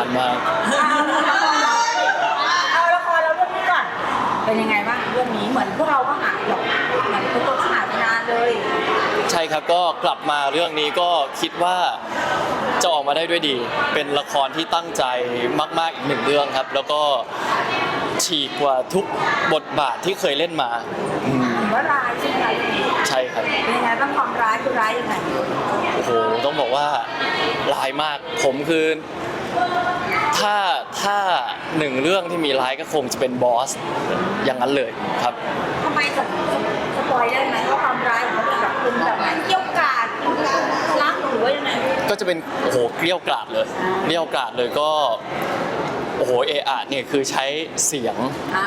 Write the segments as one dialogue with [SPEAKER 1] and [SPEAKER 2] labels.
[SPEAKER 1] านมาก
[SPEAKER 2] เอาละครเราเรื่องนี้ก่อนเป็นยังไงบ้างเรื่องนี้เหมือนพวกเราก็หาแบบเหมือนทุกคนก็หาไปนานเลย
[SPEAKER 1] ใช่ครับก็กลับมาเรื่องนี้ก็คิดว่าจะออกมาได้ด้วยดี เป็นละครที่ตั้งใจมากๆอีกหนึ่งเรื่องครับ แล้วก็ฉีกกว่าทุกบทบาทที่เคยเล่นมาอืม
[SPEAKER 2] ถือว่าร้ายใช่ไหมคะ
[SPEAKER 1] ใช่ครับ
[SPEAKER 2] เป็นยังไงบ้างความร้ายคือร้ายยังไง
[SPEAKER 1] โอ้โห ต้องบอกว่าร้ายมาก ผมคือ ถ้าถ้าหนึ่งเรื่องที่มีร้ายก็คงจะเป็นบอสอย่างนั้นเลยครับ
[SPEAKER 2] ทำไมสสปอยได้ไหมว่าความร้ายของเขาเป็นแบบเป็นแบบไหนเกี่ยวกาดรักหรือว่ายังไง
[SPEAKER 1] ก็จะเป็นโอ้โหเกลี้ยวกราดเลยเกลี้ยวกราดเลยก็โอ้โหเออะเนี่ยคือใช้เสียง
[SPEAKER 2] อ่า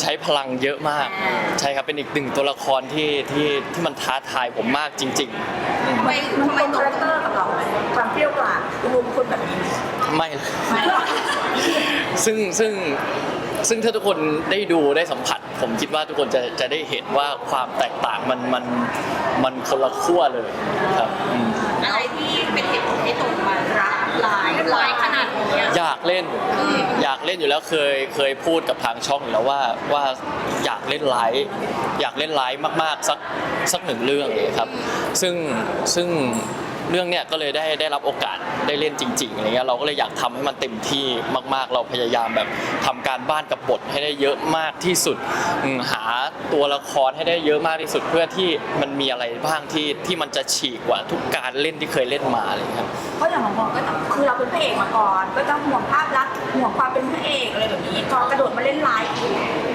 [SPEAKER 1] ใช้พลังเยอะมาก
[SPEAKER 2] อ่า
[SPEAKER 1] ใช่ครับเป็นอีกหนึ่งตัวละครที่ที่ที่มันท้าทายผมมากจริงๆอืม
[SPEAKER 2] ทำไมทำไมคาแรคเตอร์กับเราไหมความเปรี้ยวกราดดูเป็นคนแบบนี้ไหม
[SPEAKER 1] ไม่เลย
[SPEAKER 2] ไม่
[SPEAKER 1] ซึ่งซึ่งซึ่งถ้าทุกคนได้ดูได้สัมผัส ผมคิดว่าทุกคนจะจะได้เห็นว่าความแตกต่างมันมันมันคนละขั้วเลยครับอืม
[SPEAKER 3] อะไรที่เป็นเหตุผลให้ตรงมารักหลายหลายขนาดนี้อะ
[SPEAKER 1] อยากเล่นอยากเล่นอยู่แล้วเคยเคยพูดกับทางช่องอยู่แล้วว่าว่าอยากเล่นไลฟ์อยากเล่นไลฟ์มากๆสักสักหนึ่งเรื่องเลยครับ ซึ่งซึ่งเรื่องเนี้ยก็เลยได้ได้รับโอกาส ได้เล่นจริงๆอะไรเงี้ยเราก็เลยอยากทำให้มันเต็มที่มาก ๆ เราพยายามแบบทำการบ้านกับบทให้ได้เยอะมากที่สุดอืมหาตัวละครให้ได้เยอะมากที่สุดเพื่อที่มันมีอะไรบ้างที่ที่มันจะฉีกกว่าทุกการเล่นที่เคยเล่นมาอะไรเลยครับ
[SPEAKER 2] เพราะอย่างของผมก็ต้องคือเราเป็นพระเอกมาก่อน ก็จะห่วงภาพลักษณ์ห่วงความเป็นพระเอกอะไรแบบนี้พอกระโดดมาเล่นไลฟ์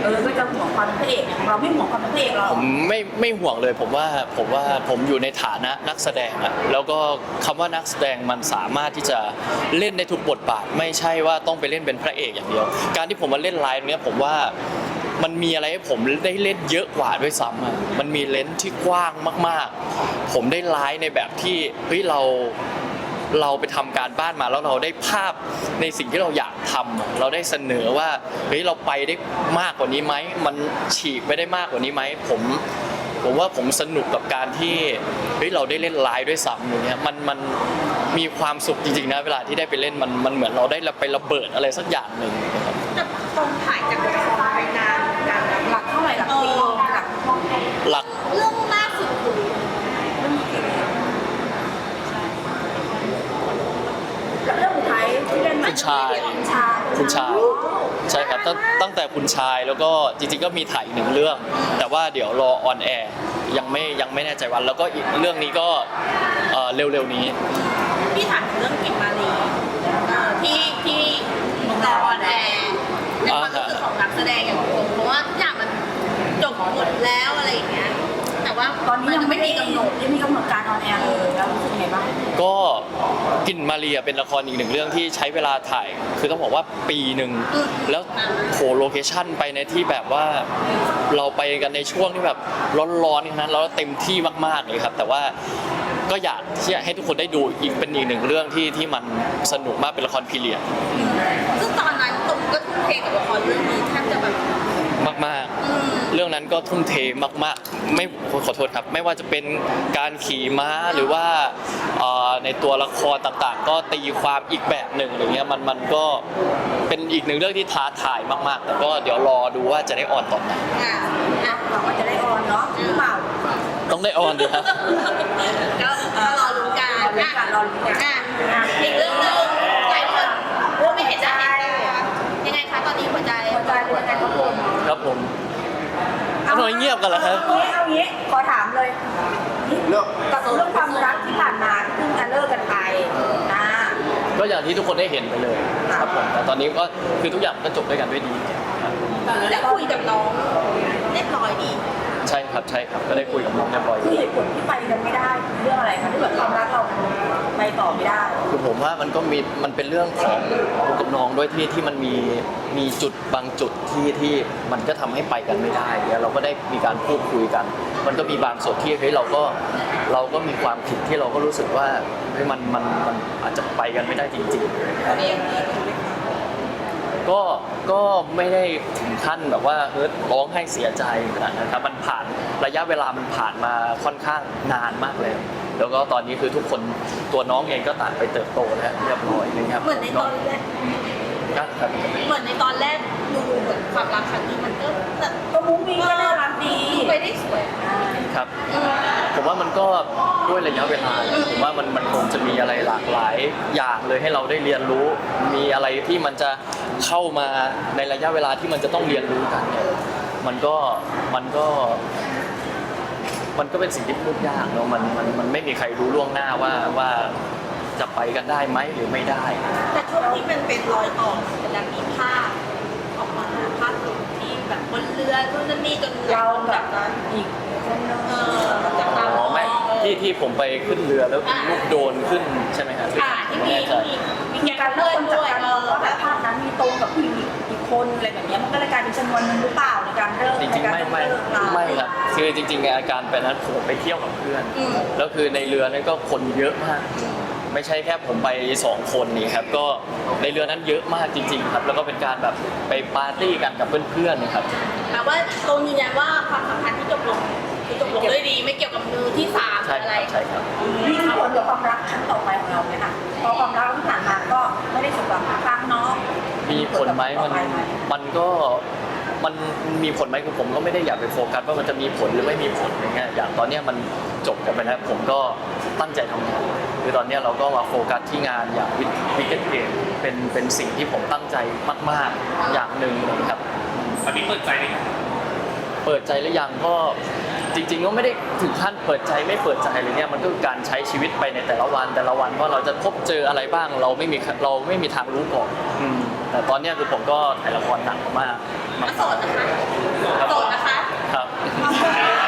[SPEAKER 2] เออก็จะห่วงความเป็นพระเอกอย่างเราไม่ห่วงความเป็นพระเอกเรา
[SPEAKER 1] ผมไม่ไม่ห่วงเลยผมว่าผมว่าผมอยู่ในฐานะนักแสดงอะแล้วก็คำว่านักแสดงมันสามารถที่จะเล่นได้ทุกบทบาท ไม่ใช่ว่าต้องไปเล่นเป็นพระเอกอย่างเดียว การที่ผมมาเล่นไลฟ์เนี้ยผมว่ามันมีอะไรให้ผมได้เล่นเยอะกว่าด้วยซ้ำอะมันมีเลนส์ที่กว้างมาก ๆ ผมได้ไลฟ์ในแบบที่เฮ้ยเราเราไปทำการบ้านมาแล้วเราได้ภาพในสิ่งที่เราอยากทำอะเราได้เสนอว่าเฮ้ยเราไปได้มากกว่านี้ไหมมันฉีกไปได้มากกว่านี้ไหมผม ผมว่าผมสนุกกับการที่เฮ้ยเราได้เล่นไลฟ์ด้วยซ้ำอย่างเงี้ยมันมันมีความสุขจริงๆนะเวลาที่ได้ไปเล่นมันมันเหมือนเราได้ไประเบิดอะไรสักอย่างหนึ่งนะครับ
[SPEAKER 3] แต่ตรงถ่ายจากละครไปนานเหมือนกันนะ
[SPEAKER 2] หลักเท่าไหร่หลักปีหลัก
[SPEAKER 1] หลัก
[SPEAKER 3] เรื่องล่าสุดคือ
[SPEAKER 2] แล้วเรื่องสุดท้ายที่เล่น
[SPEAKER 1] คุณชาย
[SPEAKER 2] คุณชาย
[SPEAKER 1] คุณชาย ใช่ครับตั้งตั้งแต่คุณชายแล้วก็จริงๆก็มีถ่ายอีกหนึ่งเรื่อง แต่ว่าเดี๋ยวรอออนแอร์ยังไม่ยังไม่แน่ใจวัน แล้วก็อีกเรื่องนี้ก็เอ่อเร็วๆนี้
[SPEAKER 3] พี่ถามถึงเรื่องกิมมารีเอ่อที่ที่รอออนแอร์ในความรู้สึกของนักแสดงอย่างผมเพราะว่าทุกอย่างมันจบหมดแล้วอะไรอย่างเงี้ยแต่ว่า
[SPEAKER 2] ตอนนี้
[SPEAKER 3] มั
[SPEAKER 2] ยัง
[SPEAKER 3] ไม่มีกำหนด
[SPEAKER 2] ยังมีกำหนดการออนแอร์เลยแล้วรู้สึกไงบ้าง
[SPEAKER 1] ก็ กลินมาเรียเป็นละครอีกหนึ่งเรื่องที่ใช้เวลาถ่าย คือต้องบอกว่าปีหนึ่งแล้วโหโลเคชั่นไปในที่แบบว่าเราไปกันในช่วงที่แบบร้อนๆนั้นแล้วเต็มที่มากๆเลยครับ แต่ว่าก็อยากที่จะให้ทุกคนได้ดูอีกเป็นอีกหนึ่งเรื่องที่ที่มันสนุกมากเป็นละครพีเรียด
[SPEAKER 3] ซึ่งตอนนั้นตุ่มก็ทุ่มเทกับละครเรื่องนี้แทบจะแบบ
[SPEAKER 1] มากๆ
[SPEAKER 3] อืม
[SPEAKER 1] เรื่องนั้นก็ทุ่มเทมากๆ ไม่ขอโทษครับ ไม่ว่าจะเป็นการขี่ม้าหรือว่าเอ่อในตัวละครต่างๆ ก็ตีความอีกแบบหนึ่งอะไรเงี้ยมันมันก็เป็นอีกหนึ่งเรื่องที่ท้าทายมากๆ แต่ก็เดี๋ยวรอดูว่าจะได้ออนตอนไหน
[SPEAKER 3] อะอะ
[SPEAKER 2] หวังว่าจะได้ออนเนาะหรือเปล่า
[SPEAKER 1] ต้องได้ออนดีครับ
[SPEAKER 3] ก็ก็รอลุ้นกัน
[SPEAKER 2] รอลุ้นกันรอลุ้นกัน
[SPEAKER 3] อะอีกเรื่องหนึงหลายคนรู้ไม่เห็นจะเห็นเลยยังไงคะตอนนี้หัวใจ
[SPEAKER 2] หัวใจเป็นยังไงครับคุณ
[SPEAKER 1] ครับผม ทำไมเงียบกันล่ะครับ
[SPEAKER 2] เอางี้เอางี้ขอถามเลย
[SPEAKER 4] เรื่อง
[SPEAKER 2] กับเรื่องความรักที่ผ่านมาที่เพิ่งจะเลิกกันไปนะ
[SPEAKER 1] ก็อย่างที่ทุกคนได้เห็นไปเลยครับผมแต่ตอนนี้ก็คือทุกอย่างก็จบด้วยกันด้วยดีครับ
[SPEAKER 3] ได้คุยกับน้องเรียบร้อยดี
[SPEAKER 1] ใช่ครับใช่ครับก็ได้คุยกับน้องเรียบร้อย
[SPEAKER 2] คือเหตุผลที่ไปกันไม่ได้เรื่องอะไรคะที่แบบความรักเราไปต่อไม่ได้
[SPEAKER 1] คือผมว่ามันก็มีมันเป็นเรื่องของผมกับน้องด้วยที่ที่มันมีมีจุดบางจุดที่ที่มันก็ทำให้ไปกันไม่ได้แล้วเราก็ได้มีการพูดคุยกัน มันก็มีบางส่วนที่เฮ้ยเราก็เราก็มีความผิดที่เราก็รู้สึกว่าเฮ้ยมันมันมันอาจจะไปกันไม่ได้จริงๆครับก็ ก็ไม่ได้ถึงขั้นแบบว่าเฮ้ยร้องให้เสียใจขนาดนั้นครับมันผ่านระยะเวลามันผ่านมาค่อนข้างนานมากเลย แล้วก็ตอนนี้คือทุกคนตัวน้องเองก็ต่างไปเติบโตแล้วเรียบร้อยนะครับ
[SPEAKER 3] เหมือนในตอนแรก
[SPEAKER 1] ครับ
[SPEAKER 3] เหมือนในตอนแรกดูเหมือนความรักครั้งนี้มันก็แบบ
[SPEAKER 2] ก็มุ้งมิ้งก็น่ารักดี
[SPEAKER 3] ดูไปได้สวย
[SPEAKER 1] ครับ
[SPEAKER 3] อืม
[SPEAKER 1] ผมว่ามันก็ด้วยระยะเวลาแหละผมว่ามันมันคงจะมีอะไรหลากหลายอย่างเลยให้เราได้เรียนรู้ มีอะไรที่มันจะเข้ามาในระยะเวลาที่มันจะต้องเรียนรู้กันเนี่ยมันก็มันก็ มันก็เป็นสิ่งที่พูดยากเนาะมันมันมันไม่มีใครรู้ล่วงหน้าว่าว่าจะไปกันได้ไหมหรือไม่ได้
[SPEAKER 3] แต่ช่วงที่มันเป็นรอยต่อมันจะมีภาพออกมาภาพหลุดที่แบบบนเรือนู่นนั่นนี่จน
[SPEAKER 2] เรา
[SPEAKER 3] แบ
[SPEAKER 2] แบบบอีกคนนึง
[SPEAKER 1] ที่ที่ผมไปขึ้นเรือแล้วมีลูกโดนขึ้นใช่ไหมครับ
[SPEAKER 3] ค่ะที่
[SPEAKER 1] ไม่
[SPEAKER 3] มี
[SPEAKER 1] แน่ใจ
[SPEAKER 3] ที่มีมี
[SPEAKER 2] มี
[SPEAKER 3] แก
[SPEAKER 2] การ
[SPEAKER 3] ง
[SPEAKER 2] เลื่
[SPEAKER 3] เพื่
[SPEAKER 2] อ
[SPEAKER 3] อนน
[SPEAKER 2] จาก
[SPEAKER 3] ด้วย
[SPEAKER 2] การ
[SPEAKER 3] เอ
[SPEAKER 2] มอง
[SPEAKER 3] อ
[SPEAKER 2] ว่าแบบภาพนั้นมีตรงกับผู้หญิงอีกคนอะไรแบบเนี้ยมันก็เลยกลายเป็นชนวนหนึ่งหรือเปล่าในการเริ่ม
[SPEAKER 1] จริงๆไม่ไม่ไม่ครับคือจริง ๆ อาการเป็นนั้นผมไปเที่ยวกับเพื่อน
[SPEAKER 3] อืม
[SPEAKER 1] แล้วคือในเรือนั้นก็คนเยอะมาก ไม่ใช่แค่ผมไปสองคนนี่ครับก็ในเรือนั้นเยอะมากจริง ๆ ครับ แล้วก็เป็นการแบบไปปาร์ตี้กันกับเพื่อนๆนะครับ
[SPEAKER 3] แต่ว่าตรงยืนยันว่าความสัมพันธ์ที่จบลง คือจบลงด้วยดีไม่เกี่ยวกับมือที่สาม
[SPEAKER 1] ใช่
[SPEAKER 3] อะ
[SPEAKER 1] ค
[SPEAKER 3] ไร
[SPEAKER 1] รับใช่ครับ
[SPEAKER 2] มีผลกับความรักครั้งต่อไปของเราไหมคะเพราะความรักที่ผ่านมาก็ไม่ได้สมหวังทุกครั้งเนาะ
[SPEAKER 1] มีผลไหมมันมันก็มันมีผลไหมคือผมก็ไม่ได้อยากไปโฟกัสว่ามันจะมีผลหรือไม่มีผลอย่างเงี้ยอย่างตอนเนี้ยมันจบกันไปแล้วผมก็ตั้งใจทำงานคือตอนเนี้ยเราก็มาโฟกัสที่งานอย่างวิกเก็ตเกมเป็นเป็นสิ่งที่ผมตั้งใจมาก ๆ อย่างหนึ่งนะครับ
[SPEAKER 4] ตอนนี้เปิดใจหรือยัง
[SPEAKER 1] เปิดใจหรือยังก็ จริง ๆ ก็ไม่ได้ถึงขั้นเปิดใจไม่เปิดใจเลยเนี่ยมันก็คือการใช้ชีวิตไปในแต่ละวัน แต่ละวันว่าเราจะพบเจออะไรบ้าง เราไม่มีเราไม่มีทางรู้ก่อนอืมแต่ตอนเนี้ยคือผมก็ถ่ายละครหนักมาก
[SPEAKER 3] อะโสดนะคะ
[SPEAKER 1] ครับ
[SPEAKER 3] โสดนะคะ
[SPEAKER 1] ครับ
[SPEAKER 2] ความรัก